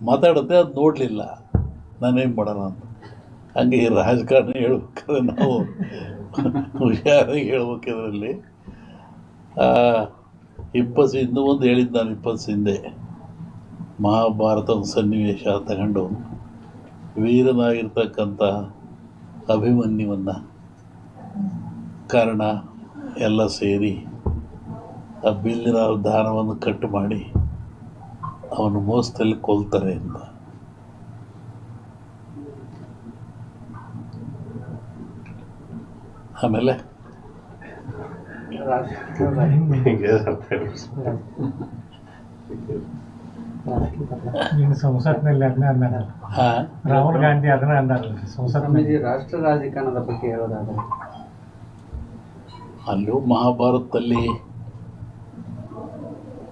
ಮಾತಾಡುತ್ತೆ, ಅದು ನೋಡಲಿಲ್ಲ. ನಾನೇನು ಮಾಡೋಣ ಅಂತ. ಹಂಗೆ ಈ ರಾಜಕಾರಣ ಹೇಳ್ಬೇಕಾದ್ರೆ ನಾವು ಹುಷಾರಾಗಿ ಹೇಳ್ಬೇಕು ಇದರಲ್ಲಿ ಇಪ್ಪತ್ತು ಇನ್ನೂ ಒಂದು ಹೇಳಿದ್ದು ನಾನು ಇಪ್ಪತ್ತು ಹಿಂದೆ ಮಹಾಭಾರತದ ಸನ್ನಿವೇಶ ತಗೊಂಡು ವೀರನಾಗಿರ್ತಕ್ಕಂಥ ಅಭಿಮನ್ಯುವನ್ನು ಕಾರಣ ಎಲ್ಲ ಸೇರಿ ಆ ಬಿಲ್ಲಿನ ದಾನವನ್ನು ಕಟ್ಟು ಮಾಡಿ ಅವನು ಮೋಸದಲ್ಲಿ ಕೊಲ್ತಾರೆ ಅಂತ. ಆಮೇಲೆ? ಸಂಸತ್ನಲ್ಲಿ ಅದನ್ನ ಅಂದಾರಲ್ಲ ಆ, ರಾಹುಲ್ ಗಾಂಧಿ ಅದನ್ನ ಅಂದಾರಲ್ಲ ಸಂಸತ್ನಲ್ಲಿ ರಾಷ್ಟ್ರ ರಾಜಕಾರಣದ ಬಗ್ಗೆ ಹೇಳೋದಾದ್ರೆ? ಅಲ್ಲೂ ಮಹಾಭಾರತದಲ್ಲಿ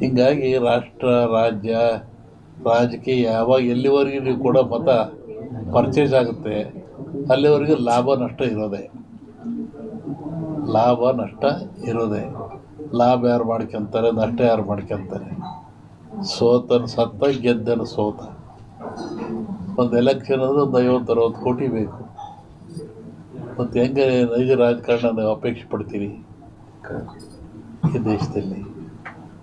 ಹೀಗಾಗಿ ರಾಷ್ಟ್ರ, ರಾಜ್ಯ, ರಾಜಕೀಯ, ಯಾವಾಗ ಎಲ್ಲಿವರೆಗೂ ನೀವು ಕೊಡೋ ಮತ ಪರ್ಚೇಸ್ ಆಗುತ್ತೆ, ಅಲ್ಲಿವರೆಗೂ ಲಾಭ, ನಷ್ಟ ಇರೋದೆ. ಲಾಭ, ನಷ್ಟ ಇರೋದೆ. ಲಾಭ ಯಾರು ಮಾಡ್ಕೊಂತಾರೆ, ನಷ್ಟ ಯಾರು ಮಾಡ್ಕೊತಾರೆ. ಸೋತನ ಸತ್ತ, ಗೆದ್ದನ ಸೋತ. ಒಂದು ಎಲೆಕ್ಷನ್ ಅಂದರೆ ಒಂದು ಐವತ್ತು ಅರವತ್ತು ಕೋಟಿ ಬೇಕು. ಮತ್ತು ಹೆಂಗೆ ನೈಜ ರಾಜಕಾರಣ ನೀವು ಅಪೇಕ್ಷೆ ಪಡ್ತೀರಿ? ಈ ದೇಶದಲ್ಲಿ.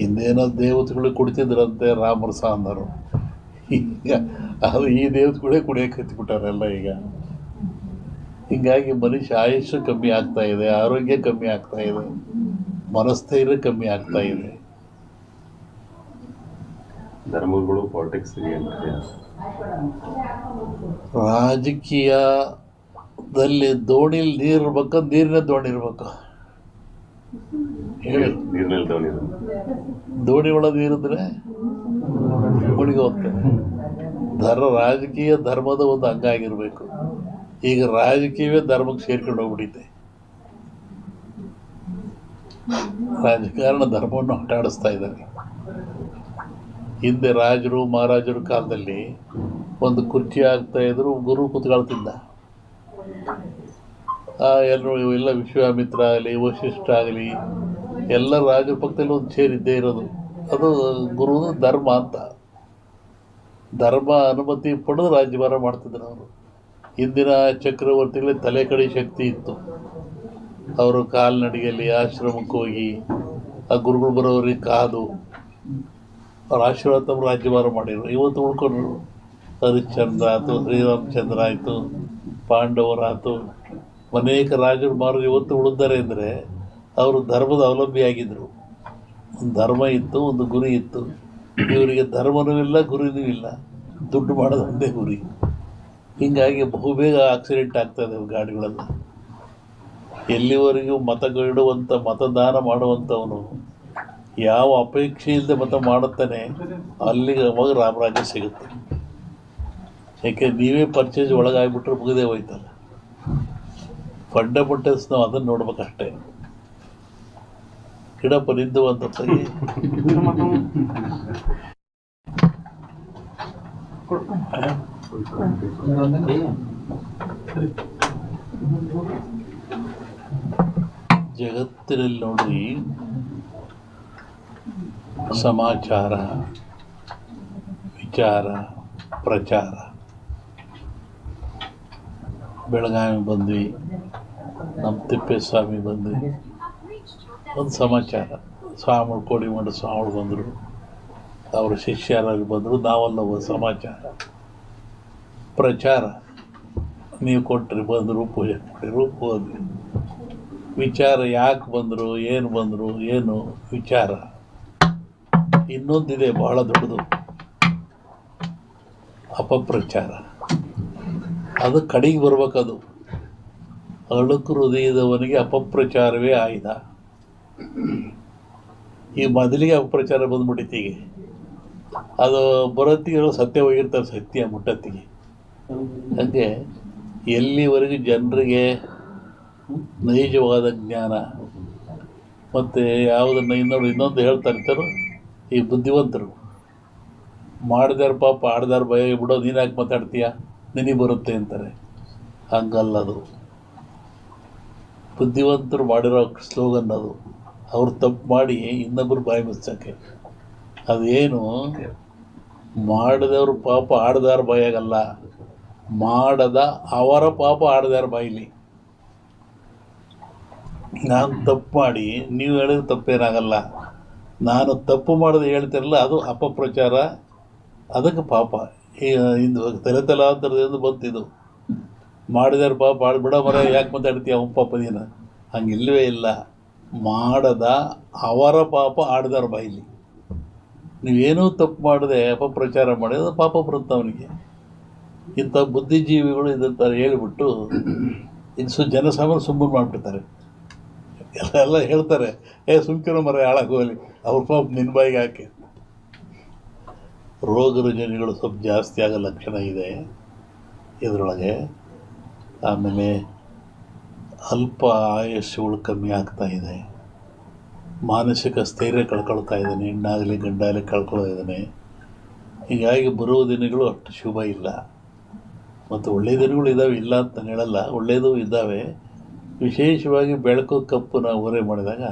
ಹಿಂದೇನೋ ದೇವತೆಗಳು ಕುಡಿತಿದ್ರಂತೆ ರಾಮರ ಅಂದರು ಈಗ ಅದು ಈ ದೇವತೆಗಳೇ ಕುಡಿಯೋಕೆ ಹತ್ತಿಬಿಟ್ಟಾರೆಲ್ಲ ಈಗ. ಹೀಗಾಗಿ ಮನುಷ್ಯ ಆಯುಷ್ಯ ಕಮ್ಮಿ ಆಗ್ತಾ ಇದೆ ಆರೋಗ್ಯ ಕಮ್ಮಿ ಆಗ್ತಾ ಇದೆ ಮನಸ್ಥೈರ್ಯ ಕಮ್ಮಿ ಆಗ್ತಾ ಇದೆ. ಧರ್ಮಗಳು ಪಾಲಿಟಿಕ್ಸ್ ರಾಜಕೀಯದಲ್ಲಿ ದೋಣಿಲಿ ನೀರು ಇರ್ಬೇಕು ನೀರಿನ ದೋಣಿ ಇರ್ಬೇಕು. ದೋಣಿ ದೋಣಿ ಒಳಗೆ ನೀರಿದ್ರೆ ಮುಳುಗಿ ಧರ್ಮ, ರಾಜಕೀಯ ಧರ್ಮದ ಒಂದು ಅಂಗ ಆಗಿರಬೇಕು. ಈಗ ರಾಜಕೀಯವೇ ಧರ್ಮಕ್ಕೆ ಸೇರ್ಕೊಂಡು ಹೋಗ್ಬಿಟ್ಟಿದೆ. ರಾಜಕಾರಣ ಧರ್ಮವನ್ನು ಆಟಾಡಿಸ್ತಾ ಇದ್ದಾರೆ. ಹಿಂದೆ ರಾಜರು, ಮಹಾರಾಜರು ಕಾಲದಲ್ಲಿ ಒಂದು ಕುರ್ಚಿ ಆಗ್ತಾ ಇದ್ರು, ಗುರು ಕೂತ್ಕೊಳ್ತಿದ್ದ. ಎಲ್ಲರೂ ಎಲ್ಲ ವಿಶ್ವಾಮಿತ್ರ ಆಗಲಿ, ವಶಿಷ್ಠ ಆಗಲಿ, ಎಲ್ಲ ರಾಜರ ಒಂದು ಸೇರಿದ್ದೇ ಇರೋದು. ಅದು ಗುರು ಧರ್ಮ ಅಂತ. ಧರ್ಮ ಅನುಮತಿ ಪಡೆದು ರಾಜ್ಯಭಾರ ಮಾಡ್ತಿದ್ರು ಅವರು. ಹಿಂದಿನ ಚಕ್ರವರ್ತಿಗಳಿಗೆ ತಲೆ ಕಡೆ ಶಕ್ತಿ ಇತ್ತು. ಅವರು ಕಾಲ್ನಡಿಗೆಯಲ್ಲಿ ಆಶ್ರಮಕ್ಕೆ ಹೋಗಿ, ಆ ಗುರುಗಳು ಬರೋರಿಗೆ ಕಾದು, ಅವ್ರ ಆಶೀರ್ವಾದ ತಮ್ಮ ರಾಜ್ಯಭಾರ ಮಾಡಿದ್ರು. ಇವತ್ತು ಉಳ್ಕೊಂಡ್ರು. ಹರಿಶ್ಚಂದ್ರ ಆಯಿತು, ಶ್ರೀರಾಮಚಂದ್ರ ಆಯಿತು, ಪಾಂಡವರಾಯ್ತು. ಅನೇಕ ರಾಜರು ಮಾರು ಇವತ್ತು ಉಳಿದಾರೆ ಅಂದರೆ ಅವರು ಧರ್ಮದ ಅವಲಂಬಿಯಾಗಿದ್ದರು ಒಂದು ಧರ್ಮ ಇತ್ತು, ಒಂದು ಗುರಿ ಇತ್ತು. ಇವರಿಗೆ ಧರ್ಮನೂ ಇಲ್ಲ, ಗುರಿನೂ ಇಲ್ಲ. ದುಡ್ಡು ಮಾಡೋದು ಒಂದೇ ಗುರಿ. ಹೀಗಾಗಿ ಬಹುಬೇಗ ಆಕ್ಸಿಡೆಂಟ್ ಆಗ್ತದೆ ಗಾಡಿಗಳೆಲ್ಲ. ಎಲ್ಲಿವರೆಗೂ ಮತಗಿಡುವಂಥ ಮತದಾನ ಮಾಡುವಂಥವನು ಯಾವ ಅಪೇಕ್ಷೆ ಮತ ಮಾಡುತ್ತಾನೆ ಅಲ್ಲಿಗೆ ಅವಾಗ ರಾಮರಾಜ್ಯ ಸಿಗುತ್ತೆ. ಯಾಕೆ, ನೀವೇ ಪರ್ಚೇಸ್ ಒಳಗಾಗ್ಬಿಟ್ರೆ ಮುಗಿದೇ ಹೋಯ್ತಲ್ಲ. ಫಂಡಮೆಂಟಲ್ಸ್ ನಾವು ಅದನ್ನು ನೋಡ್ಬೇಕಷ್ಟೇ. ಗಿಡಪ್ಪ ನಿಂದು ಅಂತ ಜಗತ್ತಿನಲ್ಲಿ ನೋಡ್ರಿ ಸಮಾಚಾರ ವಿಚಾರ ಪ್ರಚಾರ. ಬೆಳಗಾವಿ ಬಂದ್ವಿ. ನಮ್ಮ ತಿಪ್ಪೇಸ್ವಾಮಿ ಬಂದು ಒಂದು ಸಮಾಚಾರ. ಸ್ವಾಮಿಗಳು ಕೋಡಿಮಠ ಸ್ವಾಮಿ ಬಂದರು. ಅವರ ಶಿಷ್ಯರಾಗಿ ಬಂದರು. ನಾವೆಲ್ಲ ಒಂದು ಸಮಾಚಾರ. ಪ್ರಚಾರ. ನೀವು ಕೊಟ್ಟರೆ ಬಂದರು, ಪೂಜೆ ಮಾಡಿರು ಹೋದ್ವಿ. ವಿಚಾರ ಯಾಕೆ ಬಂದರು, ಏನು ಬಂದರು, ಏನು ವಿಚಾರ? ಇನ್ನೊಂದಿದೆ ಬಹಳ ದೊಡ್ಡದು. ಅಪಪ್ರಚಾರ. ಅದು ಕಡೆಗೆ ಬರ್ಬೇಕದು. ಅಳುಕು ಹೃದಯದವನಿಗೆ ಅಪಪ್ರಚಾರವೇ ಆಯ್ದ. ಈ ಮೊದಲಿಗೆ ಅಪಪ್ರಚಾರ ಬಂದ್ಬಿಟ್ಟಿತ್ತು ಈಗ ಅದು ಬರೋತ್ತಿಗೆ ಸತ್ಯ ಹೋಗಿರ್ತಾರೆ ಸತ್ಯ ಮುಟ್ಟತ್ತಿಗೆ. ಹಾಗೆ ಎಲ್ಲಿವರೆಗೂ ಜನರಿಗೆ ನೈಜವಾದ ಜ್ಞಾನ, ಮತ್ತು ಯಾವುದನ್ನು ಇನ್ನೊಂದು ಇನ್ನೊಂದು ಹೇಳ್ತಾ ಇರ್ತಾರೋ ಈ ಬುದ್ಧಿವಂತರು. ಮಾಡಿದಾರ ಪಾಪ, ಆಡ್ದಾರ ಭಯ, ಬಿಡೋ ನೀನು ಯಾಕೆ ಮಾತಾಡ್ತೀಯ? ನಿನಗೆ ಬರುತ್ತೆ ಅಂತಾರೆ. ಹಂಗಲ್ಲದು. ಬುದ್ಧಿವಂತರು ಮಾಡಿರೋ ಸ್ಲೋಗನ್ ಅದು. ಅವ್ರು ತಪ್ಪು ಮಾಡಿ ಇನ್ನೊಬ್ಬರು ಬಾಯಿ ಮುಚ್ಚಕ್ಕೆ. ಅದೇನು? ಮಾಡಿದವ್ರು ಪಾಪ ಆಡ್ದಾರ ಬಾಯಾಗಲ್ಲ. ಮಾಡದ ಅವರ ಪಾಪ ಆಡ್ದಾರ ಬಾಯಿಲಿ ನಾನು ತಪ್ಪು ಮಾಡಿ, ನೀವು ಹೇಳಿದ್ರೆ ತಪ್ಪೇನಾಗಲ್ಲ. ನಾನು ತಪ್ಪು ಮಾಡಿದ ಹೇಳ್ತಿರಲ್ಲ, ಅದು ಅಪಪ್ರಚಾರ. ಅದಕ್ಕೆ ಪಾಪ. ಇದು ತಲೆ ತಲಾಂತರದಿಂದ ಬಂತಿದ್ದು ಮಾಡಿದಾರೆ ಪಾಪ ಬಿಡ ಮರ ಯಾಕೆ ಮಾತಾಡ್ತೀಯ ಅವ್ನ ಪಾಪ ನೀನು? ಹಂಗಿಲ್ವೇ ಇಲ್ಲ. ಮಾಡದ ಅವರ ಪಾಪ ಆಡಿದಾರ ಬಾಯಿಲಿ ನೀವೇನೂ ತಪ್ಪು ಮಾಡದೆ ಅಪಪ್ರಚಾರ ಮಾಡಿದ್ರೆ ಪಾಪ ಬರುತ್ತೆ ಅವನಿಗೆ. ಇಂಥ ಬುದ್ಧಿಜೀವಿಗಳು ಇದಂತ ಹೇಳಿಬಿಟ್ಟು ಇನ್ನು ಜನಸಾಮಾನ್ಯ ಸುಮ್ಮನೆ ಮಾಡಿಬಿಡ್ತಾರೆ. ಎಲ್ಲ ಎಲ್ಲ ಹೇಳ್ತಾರೆ, ಏ, ಸುಮ್ಕಿರೋ ಮರ ಹಾಳಾಗೋಲಿ ಅವ್ರ ಪಾಪ ನಿನ್ನ ಬಾಯಿಗೆ ಹಾಕಿ. ರೋಗ ರುಜಿನಗಳು ಸ್ವಲ್ಪ ಜಾಸ್ತಿ ಆಗೋ ಲಕ್ಷಣ ಇದೆ ಇದರೊಳಗೆ. ಆಮೇಲೆ ಅಲ್ಪ ಆಯುಷ್ಯಗಳು ಕಮ್ಮಿ ಆಗ್ತಾ ಇದೆ. ಮಾನಸಿಕ ಸ್ಥೈರ್ಯ ಕಳ್ಕೊಳ್ತಾ ಇದ್ದಾನೆ. ಹೆಣ್ಣಾಗಲಿ ಗಂಡಾಗಲಿ ಕಳ್ಕೊಳ್ತಾ ಇದ್ದಾನೆ. ಹೀಗಾಗಿ ಬರುವ ದಿನಗಳು ಅಷ್ಟು ಶುಭ ಇಲ್ಲ. ಮತ್ತು ಒಳ್ಳೆಯ ದಿನಗಳು ಇದ್ದಾವೆ, ಇಲ್ಲ ಅಂತ ಹೇಳಲ್ಲ. ಒಳ್ಳೆಯದು ಇದ್ದಾವೆ. ವಿಶೇಷವಾಗಿ ಬೆಳಕು, ಕಪ್ಪು ನಾವು ಓರೆ ಮಾಡಿದಾಗ